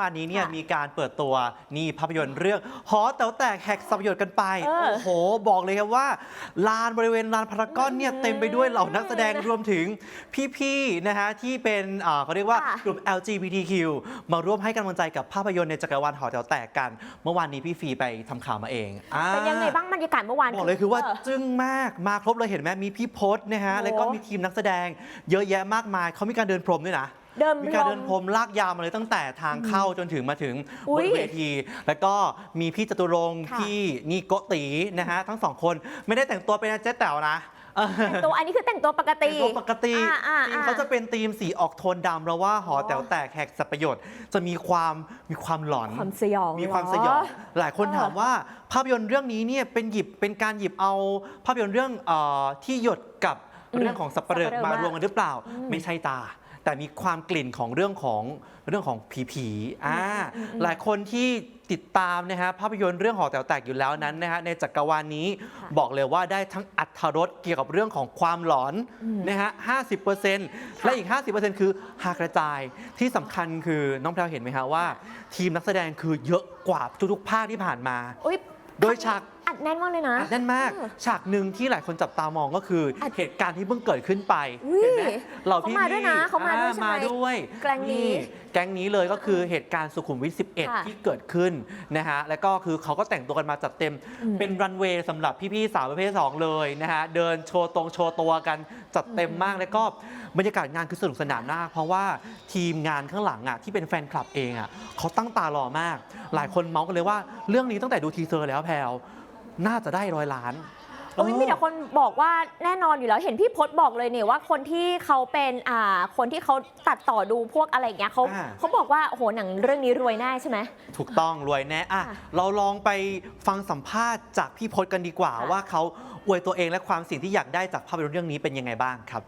งานนี้เนี่ยค่ะมีการเปิดตัวนี่ภาพยนตร์เรื่องหอแต๋วแตกแหกสับยนต์กันไป เออโอ้โห บอกเลยครับว่า ลานบริเวณลานพารากอนเนี่ยอืมเต็มไปด้วยเหล่านักแสดงรวมถึงพี่ๆนะฮะที่เป็นอ่าเขาเรียกว่าค่ะ กลุ่ม LGBTQ มาร่วมให้กำลังใจกับภาพยนตร์ในจักรวาลหอแต๋วแตกกัน เมื่อวานนี้พี่ฟีไปทำข่าวมาเองอ่า เป็นยังไงบ้างบรรยากาศเมื่อวานบอกเลยคือว่าเจึ้งมากมาครบเลยเห็นไหมมีพี่พศนะฮะโอ้แล้วก็มีทีมนักแสดง เยอะแยะมากมายเขามีการเดินพรมด้วยนะ เดินมีการลเดินพรมลากยาวมาเลยตั้งแต่ทางเข้าจนถึงมาถึงอุ๊บยนเวที แล้วก็มีพี่จตุรงค์ค่ะพี่นี่โกตีนะฮะทั้งสองคนไม่ได้แต่งตัวเป็นเจ๊แต๋วนะเออแต่งตัวอันนี้คือแต่งตัวปกติแต่งตัวปกติอ่าอ่าทีมอ่าเขาจะเป็นทีมสีออกโทนดำเพราะว่าหออ๋อแต๋วแตกแหกสับประโยชน์จะมีความมีความหลอน ความสยองมีความเหรสยอง หลายคนเออถามว่าภาพยนตร์เรื่องนี้เนี่ยเป็นหยิบเป็นการหยิบเอาภาพยนตร์เรื่องเออที่หยดกับอืมเรื่องของสับปะเหร่อสับปะเหร่อมารวมกันหรือเปล่าอืมไม่ใช่ตา แต่มีความกลิ่นของเรื่องของเรื่องของผีผีๆอ่าอืมอืมหลายคนที่ติดตามนะฮะภาพยนตร์เรื่องหอแต๋วแตกอยู่แล้วนั้นนะฮะในจักรวาลนี้ค่ะบอกเลยว่าได้ทั้งอัธรสเกี่ยวกับเรื่องของความหลอนอืมนะฮะ50%และอีก 50%คือหากระจายที่สำคัญคือน้องแพรวเห็นไหมฮะว่า ทีมนักแสดงคือเยอะกว่าทุกๆภาคที่ผ่านมาอุ๊ยโดยฉากอัด แน่นมากเลยนะ อัดแน่นมากเออฉากหนึ่งที่หลายคนจับตามองก็คืออดเหตุการณ์ที่เพิ่งเกิดขึ้นไปอุ๊ยเห็นไหมเราพี่เขามาด้วยนะเขามาด้วยอ่ใช่ไหมมาด้วยแก๊งนี้แก๊งนี้เลยก็คือเหตุการณ์สุขุมวิท ค่ะ11 ที่เกิดขึ้นนะฮะแล้วก็คือเขาก็แต่งตัวกันมาจัดเต็ม อืม เป็นรันเวย์สำหรับพี่ๆสาวประเภท2เลยนะฮะเดินโชว์ตรงโชว์ตัวกันจัดเต็มมากแล้วก็บรรยากาศงานคือสนุกสนานมาก เพราะว่าทีมงานข้างหลังอะที่เป็นแฟนคลับเองอะเขาตั้งตารอมาก หลายคนเมาส์กันเลยว่าเรื่องนี้ตั้งแต่ดูทีเซอร์แล้วแพลว น่าจะได้ร้อยล้าน โอ้ยมีแต่คนบอกว่าแน่นอนอยู่แล้วเห็นพี่พศบอกเลยเนี่ยว่าคนที่เขาเป็นอ่าคนที่เขาตัดต่อดูพวกอะไรอย่างเงี้ยเขาอ่า เขาบอกว่าโอ้โหหนังเรื่องนี้รวยแน่ใช่ไหม ถูกต้องรวยแน่อะค่ะเราลองไปฟังสัมภาษณ์จากพี่พศกันดีกว่า ค่ะ ว่าเขาอวยตัวเองและความสิ่งที่อยากได้จากภาพยนตร์เรื่องนี้เป็นยังไงบ้างครับ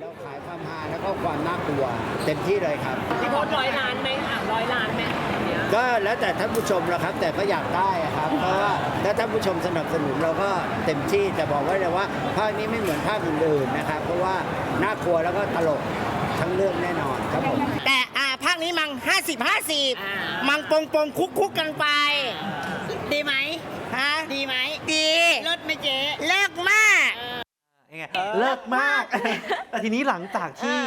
เราขายความฮาแล้วก็ความน่ากลัว เต็มที่เลยครับ พี่พศร้อยล้านไหมอะร้อยล้านไหมอันเนี้ย ก็แล้วแต่ท่านผู้ชมละครับ แต่ก็อยากได้อะครับ เพราะว่าถ้าท่านผู้ชมสนับสนุนเราก็เต็มที่แต่บอกไว้เลยว่าภาคนี้ไม่เหมือนภาคอื่นๆนะครับ เพราะว่าน่ากลัวแล้วก็ตลกทั้งเรื่องแน่นอนครับผมแต่อ่าภาคนี้มัง 50อ่า50 มังปงปงคุกคุกกันไป ดีไหมฮะดีไหมดีเลิศไหมเจ๊ เลิกมาก ยังไงเลิกมาก แต่ทีนี้หลังจากที่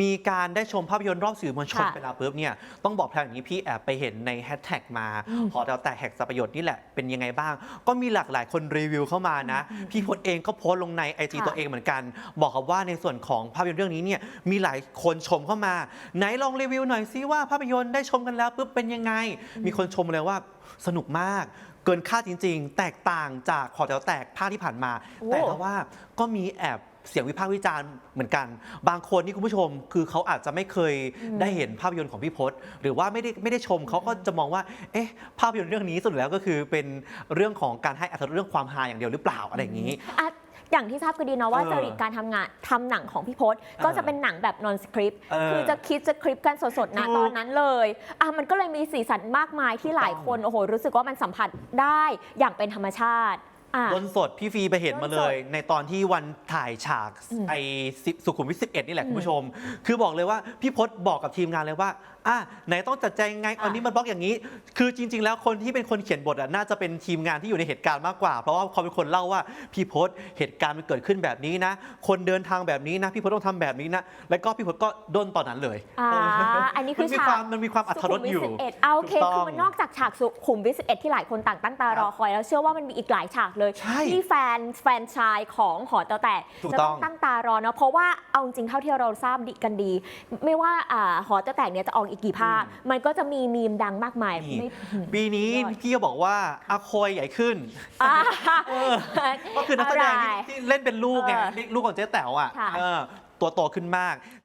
มีการได้ชมภาพยนตร์รอบสื่อมวลชนค่ะไปแล้วปุ๊บเนี่ยต้องบอกแพลอย่างนี้พี่แอบไปเห็นในแฮชแท็กมาหอแต๋วแตกแหกสับประโยชน์นี่แหละเป็นยังไงบ้าง ก็มีหลากหลายคนรีวิวเข้ามานะ พี่พจน์เองก็โพสต์ลงในไอจีค่ะตัวเองเหมือนกัน บอกกับว่าในส่วนของภาพยนตร์เรื่องนี้เนี่ยมีหลายคนชมเข้ามา ไหนลองรีวิวหน่อยซิว่าภาพยนตร์ได้ชมกันแล้วปุ๊บเป็นยังไง มีคนชมเลยว่าสนุกมาก เกินคาดจริง ๆ แตกต่างจากหอแต๋วแตกภาคที่ผ่านมาโอ้แต่ถ้าว่าก็มีแอบเสียงวิพากษ์วิจารณ์เหมือนกัน บางคนนี่คุณผู้ชม คือเขาอาจจะไม่เคยได้เห็นภาพยนตร์ของพี่พศหรือว่าไม่ได้ไม่ได้ชมเขาก็จะมองว่า เอ๊ะ ภาพยนตร์เรื่องนี้สุดแล้วก็คือเป็นเรื่องของการให้อรรถรสเรื่องความฮาอย่างเดียวหรือเปล่าอะไรอย่างนี้ อะอย่างที่ทราบกันดีเนาะว่าเออจริตการทำงานทำหนังของพี่พศก็จะเป็นหนังแบบนอนสคริปต์เออคือจะคิดจะคลิปกันสดๆนะถูกตอนนั้นเลยอะมันก็เลยมีสีสันมากมายที่หลายถูกต้อง คนโอ้โหรู้สึกว่ามันสัมผัสได้อย่างเป็นธรรมชาติอะล้นสดพี่ฟีไปเห็นมาเลย ในตอนที่วันถ่ายฉากอืมไอสิสุขุมวิท11 นี่แหละคุณผู้ชม คือบอกเลยว่าพี่พศบอกกับทีมงานเลยว่า อะไหนต้องจัดแจงยังไงอันนี้มันบล็อกอย่างนี้ คือจริง ๆ แล้วคนที่เป็นคนเขียนบทอะน่าจะเป็นทีมงานที่อยู่ในเหตุการณ์มากกว่า เพราะว่าเขาเป็นคนเล่าว่าพี่พศเหตุการณ์มันเกิดขึ้นแบบนี้นะ คนเดินทางแบบนี้นะ พี่พศต้องทำแบบนี้นะ แล้วก็พี่พศก็ด้นตอนนั้นเลยอ่าอันนี้คือมันมีฉากความมันมีความอัธรสอยู่สุขุมวิท11เอาโอเคถูกต้คือองมันนอกจากฉากสุขุมวิท11ที่หลายคนต่างตั้งตารอคอยแล้วเชื่อว่ามันมีอีกหลายฉากเลยใช่ที่แฟนแฟนชายของหอแต๋วแตกถูกจะต้ต้อองงตั้งตารอเนาะเพราะว่าเอาจริงๆเท่าที่เราทราบดีกันดี ไม่ว่าอ่าหอแต๋วแตกเนี่ยจะออกอีกกี่ภาค มันก็จะมีมีมดังมากมายนี่ไม่ ปีนี้ยอด พี่ก็บอกว่าอาโคยใหญ่ขึ้นอ่า เออก็คือนักแสดงที่อะไรที่เล่นเป็นลูกไงเออลูกของเจ๊แต๋วอะค่ะ เออตัวโตขึ้นมาก